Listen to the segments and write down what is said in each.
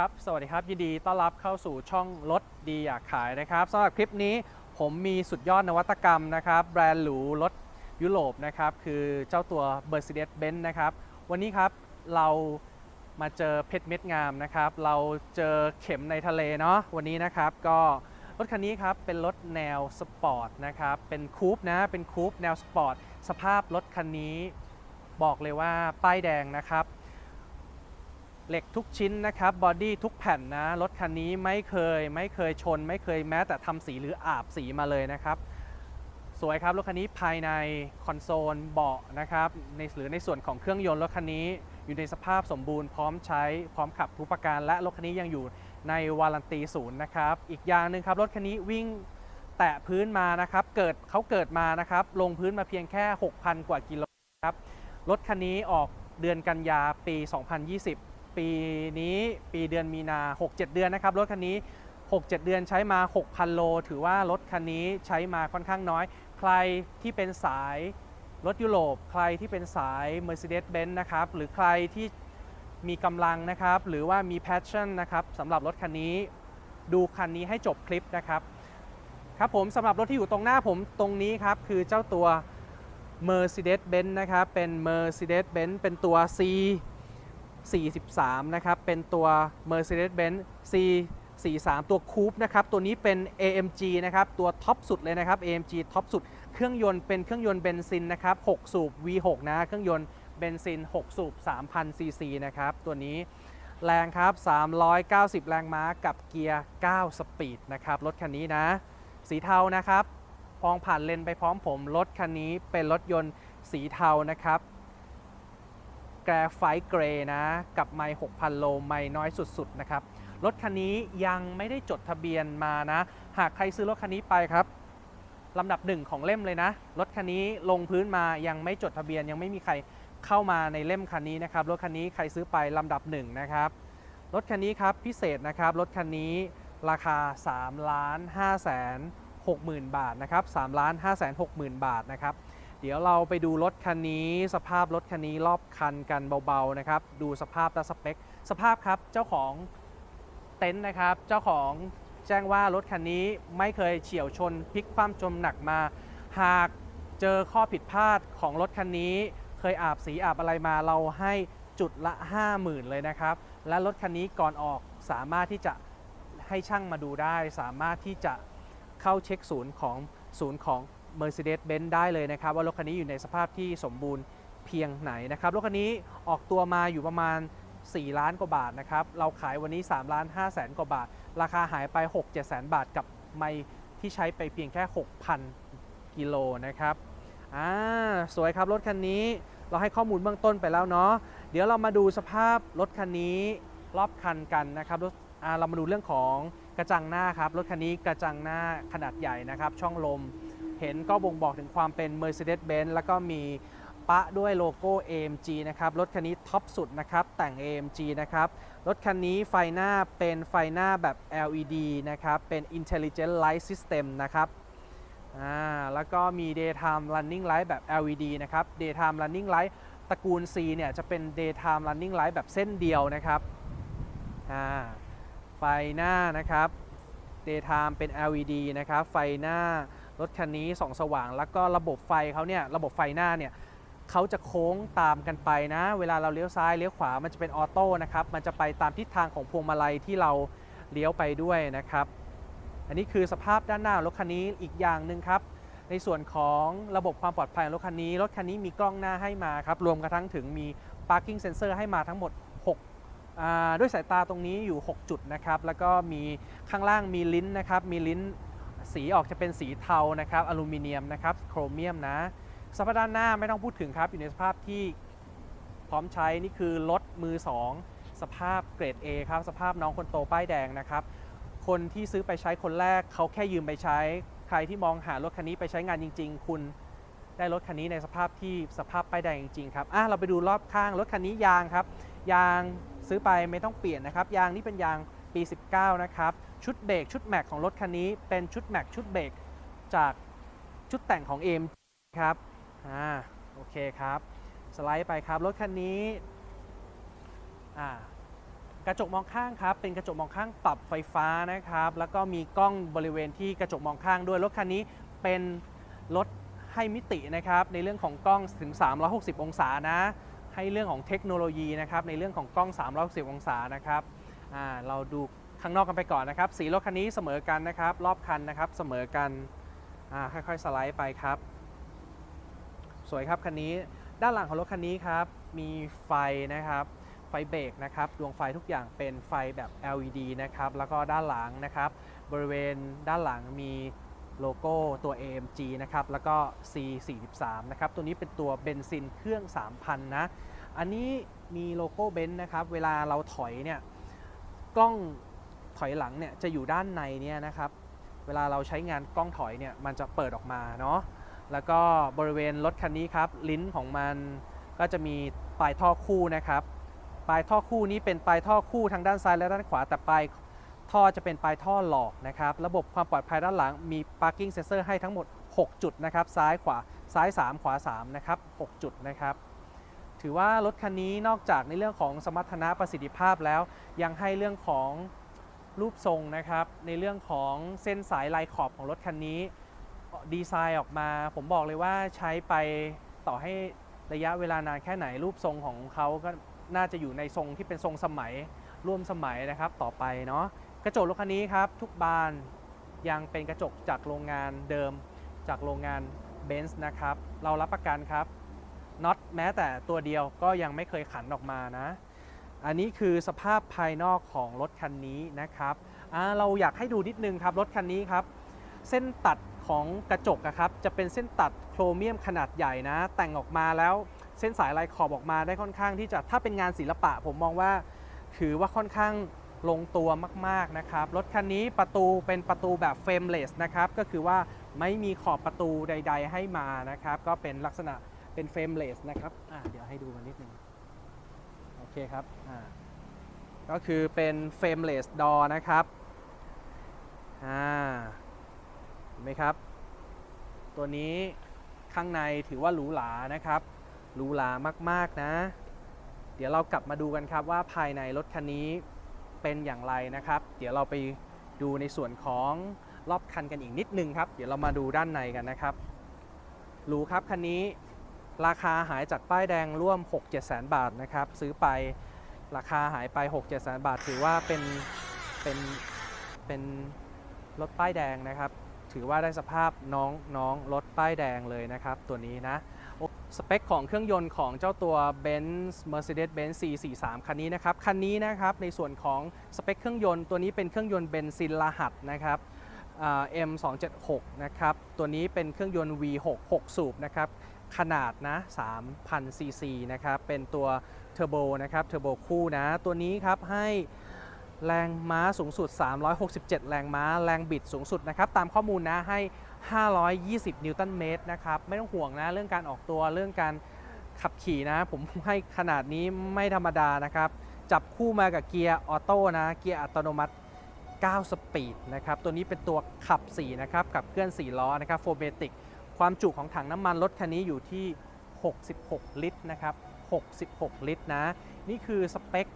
ครับ สวัสดีครับ ยินดีต้อนรับเข้าสู่ช่องรถดีอยากขายนะครับสำหรับคลิปนี้ผมมีสุดยอดนวัตกรรมนะครับ แบรนด์หรูรถยุโรปนะครับ คือเจ้าตัว Mercedes-Benz นะครับ วันนี้ครับเรามาเจอเพชรเม็ดงามนะครับ เราเจอเข็มในทะเลเนาะวันนี้นะครับ ก็รถคันนี้ครับเป็นรถแนวสปอร์ตนะครับ เป็นคูปนะ เป็นคูปแนวสปอร์ต สภาพรถคันนี้บอกเลยว่าป้ายแดงนะครับ เหล็กทุกชิ้นนะครับบอดี้ทุกแผ่นนะรถคันนี้ไม่เคย ไม่เคยชน ไม่เคยแม้แต่ทำสีหรืออาบสีมาเลยนะครับ สวยครับรถคันนี้ภายในคอนโซลเบาะนะครับในหรือในส่วนของเครื่องยนต์รถคันนี้ อยู่ในสภาพสมบูรณ์พร้อมใช้พร้อมขับทุกประการ และรถคันนี้ยังอยู่ในวารันตีศูนย์นะครับอีกอย่างหนึ่งครับรถคันนี้วิ่งแตะพื้นมานะครับเกิดเขาเกิดมานะครับลงพื้นมาเพียงแค่ 6,000 กว่ากิโลครับรถคันนี้ออกเดือนกันยาปี 2020 ปีนี้ปีเดือนมีนา 6-7 เดือนนะครับรถคันนี้ 6-7 เดือนใช้มา 6,000 โล ถือว่ารถคันนี้ใช้มาค่อนข้างน้อย ใครที่เป็นสายรถยุโรป ใครที่เป็นสาย Mercedes-Benz นะครับ หรือใครที่มีกำลังนะครับ หรือว่ามี passion นะครับสำหรับรถคันนี้ ดูคันนี้ให้จบคลิปนะครับ ครับผมสำหรับรถที่อยู่ตรงหน้าผมตรงนี้ครับ คือเจ้าตัว Mercedes-Benz นะครับ เป็น Mercedes-Benz เป็นตัว C 43 นะครับ เป็นตัว Mercedes-Benz C 43 ตัวคูปนะครับ ตัวนี้เป็น AMG นะครับ ตัวท็อปสุดเลยนะครับ AMG ท็อปสุด เครื่องยนต์เป็นเครื่องยนต์เบนซินนะครับ 6 สูบ V6 นะ เครื่องยนต์เบนซิน 6 สูบ 3,000 ซีซีนะครับ ตัวนี้แรงครับ 390 แรงม้ากับเกียร์ 9 สปีดนะครับ รถคันนี้นะ สีเทานะครับมองผ่านเลนไปพร้อมผม รถคันนี้เป็นรถยนต์สีเทานะครับ แกรไฟเกรย์นะ กับไมล์6,000 โลไมล์น้อยสุดๆ นะครับ รถคันนี้ยังไม่ได้จดทะเบียนมานะ หากใครซื้อรถคันนี้ไปครับลำดับหนึ่งของเล่มเลยนะ รถคันนี้ลงพื้นมายังไม่จดทะเบียนยังไม่มีใครเข้ามาในเล่มคันนี้นะครับ รถคันนี้ใครซื้อไปลำดับหนึ่งนะครับ รถคันนี้ครับพิเศษนะครับ รถคันนี้ราคา3ล้าน5แสน6หมื่นบาทนะครับ3ล้าน5แสน6หมื่นบาทนะครับ เดี๋ยวเราไปดูรถคันนี้ สภาพรถคันนี้รอบคันกันเบาๆนะครับ ดูสภาพและสเปค สภาพครับเจ้าของเต็นท์นะครับ เจ้าของแจ้งว่ารถคันนี้ไม่เคยเฉียวชนพลิกคว่ำจมหนักมา หากเจอข้อผิดพลาดของรถคันนี้ เคยอาบสีอาบอะไรมาเราให้จุดละ 50,000 เลยนะครับ และรถคันนี้ก่อนออกสามารถที่จะให้ช่างมาดูได้ สามารถที่จะเข้าเช็คศูนย์ของศูนย์ของ Mercedes-Benz ได้เลยนะครับว่ารถคันนี้อยู่ในสภาพที่สมบูรณ์เพียงไหนนะครับรถคันนี้ออกตัวมาอยู่ประมาณ 4 ล้านกว่าบาทนะครับเราขายวันนี้3ล้าน5แสนกว่าบาท ราคาหายไป 6 7แสนบาทกับไม่ที่ใช้ไปเพียงแค่ 6,000 กิโลนะครับอ่าสวยครับรถคันนี้เราให้ข้อมูลเบื้องต้นไปแล้วเนาะเดี๋ยวเรามาดูสภาพรถคันนี้รอบคันกันนะครับรถอ่าเรามาดูเรื่องของกระจังหน้าครับรถคันนี้กระจังหน้าขนาดใหญ่นะครับ ช่องลม เห็นก็บ่งบอกถึงความเป็น Mercedes-Benz แล้วก็มีปะด้วยโลโก้ AMG นะครับ รถคันนี้ท็อปสุดนะครับ แต่ง AMG นะครับ รถคันนี้ไฟหน้าเป็นไฟหน้าแบบ LED นะครับ เป็น Intelligent Light System นะครับอ่าแล้วก็มี Daytime Running Light แบบ LED นะครับ Daytime Running Light ตระกูล C เนี่ย จะเป็น Daytime Running Light แบบเส้นเดียวนะครับอ่าไฟหน้านะครับ Daytime เป็น LED นะครับ ไฟหน้า รถคันนี้ส่องสว่าง แล้วก็ระบบไฟเขาเนี่ยระบบไฟหน้าเนี่ยเขาจะโค้งตามกันไปนะ เวลาเราเลี้ยวซ้ายเลี้ยวขวามันจะเป็นออโต้นะครับมันจะไปตามทิศทางของพวงมาลัยที่เราเลี้ยวไปด้วยนะครับ อันนี้คือสภาพด้านหน้ารถคันนี้อีกอย่างหนึ่งครับในส่วนของระบบความปลอดภัยของรถคันนี้รถคันนี้มีกล้องหน้าให้มาครับรวมกระทั่งถึงมี parking sensor ให้มาทั้งหมด 6 ด้วยสายตาตรงนี้อยู่ 6 จุดนะครับ แล้วก็มีข้างล่างมีลิ้นนะครับ มีลิ้น สีออกจะเป็นสีเทานะครับอลูมิเนียมนะครับโครเมียมนะสภาพด้านหน้าไม่ต้องพูดถึงครับ อยู่ในสภาพที่พร้อมใช้นี่คือรถมือ 2 สภาพเกรด A ครับ สภาพน้องคนโตป้ายแดงนะครับ คนที่ซื้อไปใช้คนแรกเขาแค่ยืมไปใช้ ใครที่มองหารถคันนี้ไปใช้งานจริง ๆ คุณได้รถคันนี้ในสภาพที่สภาพป้ายแดงจริงๆครับอะเราไปดูรอบข้างรถคันนี้ยางครับ ยางซื้อไปไม่ต้องเปลี่ยนนะครับ ยางนี่เป็นยางปี 19 นะครับ ชุดเบรกชุดแม็กของรถคันนี้ เป็นชุดแม็กชุดเบรกจากชุดแต่งของ AM ครับอ่าโอเคครับ สไลด์ไปครับ รถคันนี้อ่ากระจกมองข้างครับเป็นกระจกมองข้างปรับไฟฟ้านะครับ แล้วก็มีกล้องบริเวณที่กระจกมองข้างด้วยรถคันนี้เป็นรถให้มิตินะครับในเรื่องของกล้องถึง 360 องศานะ ให้เรื่องของเทคโนโลยีนะครับในเรื่องของกล้อง 360 องศานะครับอ่าเราดู ข้างนอกกันไปก่อนนะครับ สีรถคันนี้เสมอกันนะครับ รอบคันนะครับ เสมอกันค่อยๆสไลด์ไปครับ สวยครับคันนี้ ด้านหลังของรถคันนี้ครับ มีไฟนะครับ ไฟเบรกนะครับ ดวงไฟทุกอย่างเป็นไฟแบบ LED นะครับ แล้วก็ด้านหลังนะครับ บริเวณด้านหลังมีโลโก้ตัว AMG นะครับ แล้วก็ C43 นะครับ ตัวนี้เป็นตัวเบนซินเครื่อง 3,000 นะ อันนี้มีโลโก้เบนซ์นะครับ เวลาเราถอยเนี่ย กล้อง ถอยหลังเนี่ยจะอยู่ด้านในเนี่ยนะครับ เวลาเราใช้งานกล้องถอยเนี่ยมันจะเปิดออกมาเนาะ แล้วก็บริเวณรถคันนี้ครับ ลิ้นของมันก็จะมีปลายท่อคู่นะครับ ปลายท่อคู่นี้เป็นปลายท่อคู่ทางด้านซ้ายและด้านขวา แต่ปลายท่อจะเป็นปลายท่อหลอกนะครับ ระบบความปลอดภัยด้านหลังมี parking sensor ให้ทั้งหมด 6 จุดนะครับ ซ้ายขวา ซ้าย 3 ขวา 3 นะครับ 6 จุดนะครับถือว่ารถคันนี้นอกจากในเรื่องของสมรรถนะประสิทธิภาพแล้วยังให้เรื่องของ รูปทรงนะครับ ในเรื่องของเส้นสายลายขอบของรถคันนี้ ดีไซน์ออกมา ผมบอกเลยว่าใช้ไปต่อให้ระยะเวลานานแค่ไหนรูปทรงของเขาก็น่าจะอยู่ในทรงที่เป็นทรงสมัยร่วมสมัยนะครับต่อไปเนาะกระจกรถคันนี้ครับ ทุกบานยังเป็นกระจกจากโรงงานเดิม จากโรงงานเบนซ์นะครับ เรารับประกันครับน็อตแม้แต่ตัวเดียวก็ยังไม่เคยขันออกมานะ อันนี้คือสภาพภายนอกของรถคันนี้นะครับเราอยากให้ดูนิดนึงครับรถคันนี้ครับ เส้นตัดของกระจกอะครับจะเป็นเส้นตัดโครเมียมขนาดใหญ่นะ แต่งออกมาแล้วเส้นสายลายขอบออกมาได้ค่อนข้างที่จะถ้าเป็นงานศิลปะ ผมมองว่าถือว่าค่อนข้างลงตัวมากๆนะครับ รถคันนี้ประตูเป็นประตูแบบเฟรมเลสนะครับก็คือว่าไม่มีขอบประตูใด ๆ ให้มานะครับ ก็เป็นลักษณะเป็นเฟรมเลสนะครับเดี๋ยวให้ดูกันนิดนึง เคครับก็คือเป็นเฟรมเลสดอนะครับอ่าเห็นไหมครับ ตัวนี้ข้างในถือว่าหรูหรานะครับหรูหรามากๆนะ เดี๋ยวเรากลับมาดูกันครับว่าภายในรถคันนี้เป็นอย่างไรนะครับ เดี๋ยวเราไปดูในส่วนของรอบคันกันอีกนิดนึงครับ เดี๋ยวเรามาดูด้านในกันนะครับหรูครับคันนี้ ราคาหายจากป้ายแดงร่วม 6-7แสนบาทนะครับ ซื้อไปราคาหายไป 6-7แสนบาท ถือว่าเป็นเป็นเป็นรถป้ายแดงนะครับ ถือว่าได้สภาพน้องน้องรถป้ายแดงเลยนะครับ ตัวนี้นะสเปคของเครื่องยนต์ของเจ้าตัว Benz Mercedes-Benz C43 คันนี้นะครับ คันนี้นะครับในส่วนของสเปคเครื่องยนต์ตัวนี้เป็นเครื่องยนต์เบนซินรหัสนะครับอ่า M276 นะครับ ตัวนี้เป็นเครื่องยนต์ V6 6 สูบนะครับ ขนาดนะ3,000ซีซีนะครับ เป็นตัวเทอร์โบนะครับเทอร์โบคู่นะ ตัวนี้ครับให้แรงม้าสูงสุด 367 แรงม้า แรงบิดสูงสุดนะครับ ตามข้อมูลนะให้ 520 นิวตันเมตรนะครับ ไม่ต้องห่วงนะ เรื่องการออกตัวเรื่องการขับขี่นะ ผมให้ขนาดนี้ไม่ธรรมดานะครับ จับคู่มากับเกียร์ออโต้นะ เกียร์อัตโนมัติ 9 สปีดนะครับ ตัวนี้เป็นตัวขับ 4 นะครับ ขับเคลื่อน 4 ล้อนะครับโฟเบติก ความจุของถังน้ำมันรถคันนี้อยู่ที่ 66 ลิตรนะครับ 66 ลิตรนะ นี่คือสเปค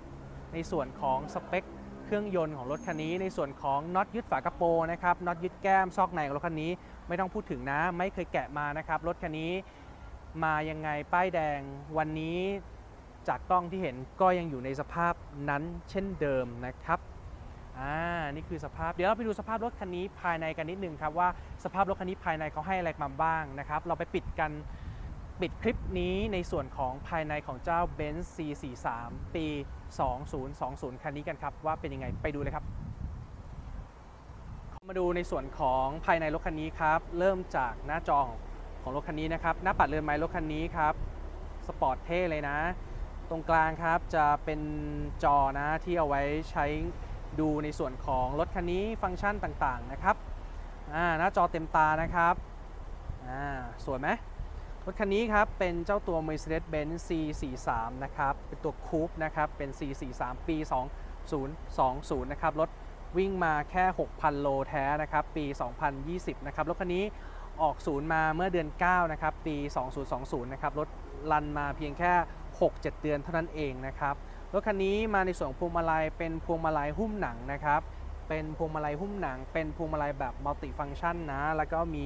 ในส่วนของสเปคเครื่องยนต์ของรถคันนี้ ในส่วนของน็อตยึดฝากระโปรงนะครับ น็อตยึดแก้มซอกในของรถคันนี้ไม่ต้องพูดถึงนะ ไม่เคยแกะมานะครับ รถคันนี้มายังไงป้ายแดงวันนี้จากกล้องที่เห็นก็ยังอยู่ในสภาพนั้นเช่นเดิมนะครับ อ่า นี่คือสภาพ เดี๋ยวเราไปดูสภาพรถคันนี้ภายในกันนิดนึงครับว่าสภาพรถคันนี้ภายในเขาให้อะไรมาบ้างนะครับ เราไปปิดกันปิดคลิปนี้ในส่วนของภายในของเจ้า Benz C43 ปี 2020 คันนี้กันครับ ว่าเป็นยังไงไปดูเลยครับ มาดูในส่วนของภายในรถคันนี้ครับ เริ่มจากหน้าจอของรถคันนี้นะครับ หน้าปัดเรือนไม้รถคันนี้ครับ สปอร์ตเท่เลยนะ ตรงกลางครับจะเป็นจอนะที่เอาไว้ใช้ ดูในส่วนของรถคันนี้ฟังก์ชันต่างๆนะครับหน้าจอเต็มตานะครับอ่าสวยไหมรถคันนี้ครับเป็นเจ้าตัว Mercedes-Benz C43 นะครับ เป็นตัวคูปนะครับ เป็น C43 ปี 2020 นะครับ รถวิ่งมาแค่ 6,000 โลแท้นะครับ ปี 2020 นะครับ รถคันนี้ออกศูนย์มาเมื่อเดือน 9 นะครับ ปี 2020 นะครับ รถรันมาเพียงแค่ 6-7 เดือนเท่านั้นเองนะครับ รถคันนี้มาในส่วนพวงมาลัยเป็นพวงมาลัยหุ้มหนังนะครับ เป็นพวงมาลัยหุ้มหนัง เป็นพวงมาลัยแบบมัลติฟัง c t ชันนะ แล้วก็มี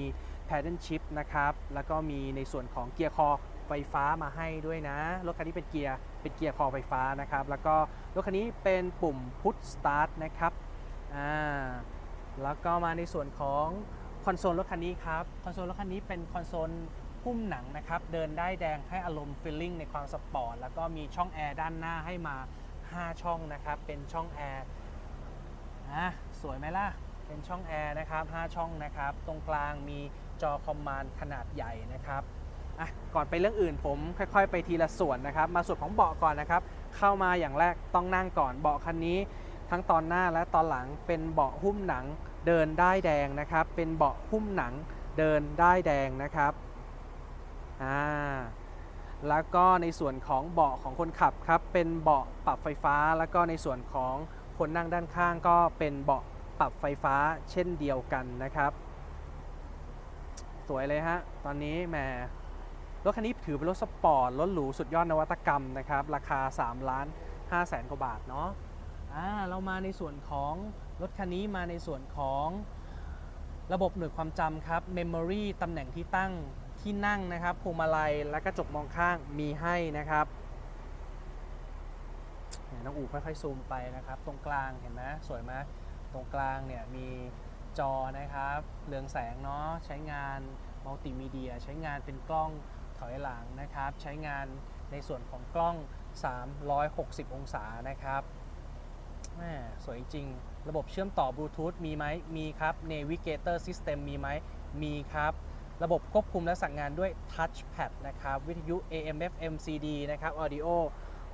paddle shift นะครับ แล้วก็มีในส่วนของเกียร์คอไฟฟ้ามาให้ด้วยนะ รถคันนี้เป็นเกียร์ เป็นเกียร์คอไฟฟ้านะครับ แล้วก็รถคันนี้เป็นปุ่ม push start นะครับ อ่า แล้วก็มาในส่วนของคอนโซลรถคันนี้ครับ คอนโซลรถคันนี้เป็นคอนโซล หุ้มหนังนะครับ เดินได้แดงให้อารมณ์ฟีลลิ่งในความสปอร์ต แล้วก็มีช่องแอร์ด้านหน้าให้มา 5 ช่องนะครับ เป็นช่องแอร์อะสวยไหมล่ะ เป็นช่องแอร์นะครับ 5 ช่องนะครับ ตรงกลางมีจอคอมมานด์ขนาดใหญ่นะครับอะก่อนไปเรื่องอื่นผมค่อยๆ ไปทีละส่วนนะครับ มาส่วนของเบาะก่อนนะครับ เข้ามาอย่างแรกต้องนั่งก่อนเบาะคันนี้ ทั้งตอนหน้าและตอนหลังเป็นเบาะหุ้มหนังเดินได้แดงนะครับ เป็นเบาะหุ้มหนังเดินได้แดงนะครับ อ่าแล้วก็ในส่วนของเบาะของคนขับครับ เป็นเบาะปรับไฟฟ้า แล้วก็ในส่วนของคนนั่งด้านข้างก็เป็นเบาะปรับไฟฟ้าเช่นเดียวกันนะครับ สวยเลยฮะ ตอนนี้แหมรถคันนี้ถือเป็นรถสปอร์ต รถหรูสุดยอดนวัตกรรมนะครับ ราคา 3 ล้าน5แสนกว่าบาทเนาะอ่าเรามาในส่วนของรถคันนี้มาในส่วนของระบบหน่วยความจำครับ Memory ตำแหน่งที่ตั้ง ที่นั่งนะครับพวงมาลัยและกระจกมองข้างมีให้นะครับน้องอู๋ค่อยๆซูมไปนะครับ ตรงกลางเห็นไหมสวยไหมตรงกลางเนี่ยมีจอนะครับเรืองแสงเนาะใช้งานมัลติมีเดีย ใช้งานเป็นกล้องถอยหลังนะครับ ใช้งานในส่วนของกล้อง 360 องศานะครับแมสวยจริง ระบบเชื่อมต่อบลูทูธมีไหมมีครับ Navigator System มีไหมมีครับ ระบบควบคุมและสั่งงานด้วย Touchpad นะครับ วิทยุ AM FM CD นะครับ Audio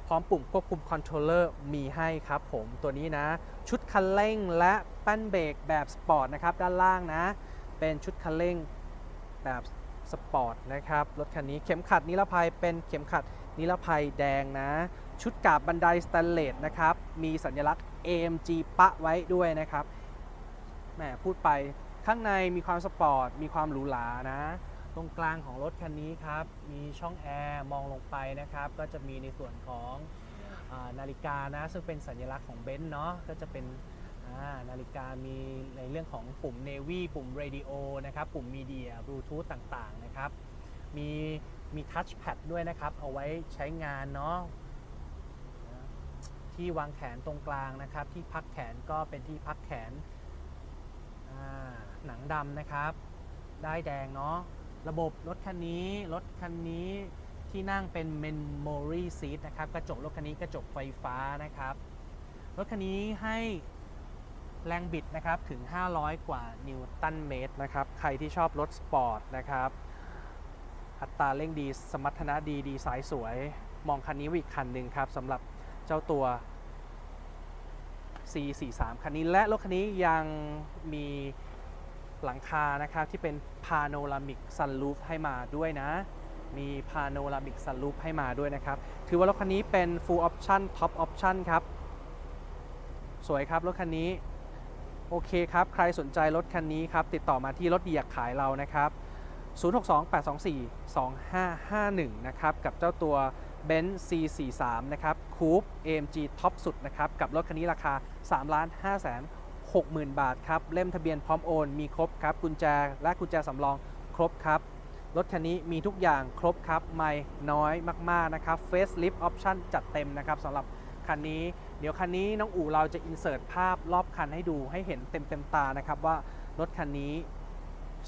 พร้อมปุ่มควบคุมคอนโทรลเลอร์มีให้ครับผมตัวนี้นะ ชุดคันเร่งและแป้นเบรกแบบสปอร์ตนะครับ ด้านล่างนะ เป็นชุดคันเร่งแบบสปอร์ตนะครับ รถคันนี้เข็มขัดนิรภัยเป็นเข็มขัดนิรภัยแดงนะ ชุดกาบบันไดสแตนเลสนะครับ มีสัญลักษณ์ AMG ปะไว้ด้วยนะครับแหมพูดไป ข้างในมีความสปอร์ต มีความหรูหรานะ ตรงกลางของรถคันนี้ครับ มีช่องแอร์มองลงไปนะครับ ก็จะมีในส่วนของอนาฬิกานะ ซึ่งเป็นสัญลักษณ์ของเบนซ์เนาะ ก็จะเป็นนาฬิกามีในเรื่องของปุ่ม Navy ปุ่ม Radio นะครับ ปุ่ม Media Bluetooth ต่างๆ นะครับ มีมีทัชแพดด้วยนะครับ เอาไว้ใช้งานเนาะที่วางแขนตรงกลางนะครับ ที่พักแขนก็เป็นที่พักแขน หนังดำนะครับ ได้แดงเนาะ ระบบรถคันนี้ รถคันนี้ที่นั่งเป็น Memory Seat นะครับ กระจกรถคันนี้กระจกไฟฟ้านะครับ รถคันนี้ให้แรงบิดนะครับถึง 500 กว่านิวตันเมตรนะครับ ใครที่ชอบรถสปอร์ตนะครับ อัตราเร่งดี สมรรถนะดี ดีไซน์สวย มองคันนี้ไว้อีกคันหนึ่งครับสำหรับเจ้าตัว C43 คันนี้และรถคันนี้ยังมีหลังคานะครับที่เป็นพาโนรามิกซันรูฟให้มาด้วยนะ มีพาโนรามิกซันรูฟให้มาด้วยนะครับ ถือว่ารถคันนี้เป็น Full Option Top Option ครับ สวยครับรถคันนี้ โอเคครับ ใครสนใจรถคันนี้ครับ ติดต่อมาที่รถเดียกขายเรานะครับ 062-824-2551 นะครับ กับเจ้าตัว Benz C43 นะครับคูป AMG ท็อปสุดนะครับ กับรถคันนี้ราคา 3 ล้าน5แสน60,000 บาทครับ เล่มทะเบียนพร้อมโอน มีครบครับ กุญแจและกุญแจสำรองครบครับ รถคันนี้มีทุกอย่างครบครับ ไม่น้อยมาก ๆ นะครับ Face Lift Option จัดเต็มนะครับสำหรับคันนี้ เดี๋ยวคันนี้น้องอู่เราจะอินเสิร์ตภาพรอบคันให้ดูให้เห็นเต็มๆตานะครับว่ารถคันนี้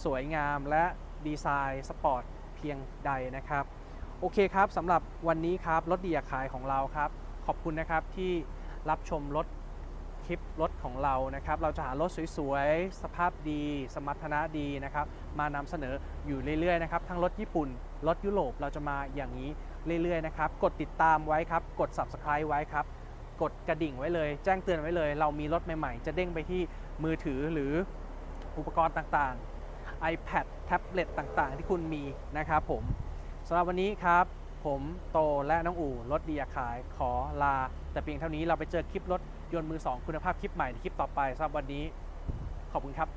สวยงามและดีไซน์สปอร์ตเพียงใดนะครับ โอเคครับสำหรับวันนี้ครับรถดีอยากขายของเราครับ ขอบคุณนะครับที่รับชมรถคลิปรถของเรานะครับ เราจะหารถสวยๆ สภาพดี สมรรถนะดีนะครับ มานำเสนออยู่เรื่อยๆนะครับ ทั้งรถญี่ปุ่น รถยุโรป เราจะมาอย่างนี้เรื่อยๆนะครับ กดติดตามไว้ครับ กด subscribe ไว้ครับ กดกระดิ่งไว้เลย แจ้งเตือนไว้เลย เรามีรถใหม่ๆ จะเด้งไปที่มือถือหรืออุปกรณ์ต่างๆ iPad แท็บเล็ตต่างๆ ที่คุณมีนะครับผม สำหรับวันนี้ครับ ผมโตและน้องอู่รถดีอาขายขอลา แต่เพียงเท่านี้เราไปเจอคลิปรถยนต์มือสองคุณภาพคลิปใหม่ในคลิปต่อไปสำหรับวันนี้ ขอบคุณครับ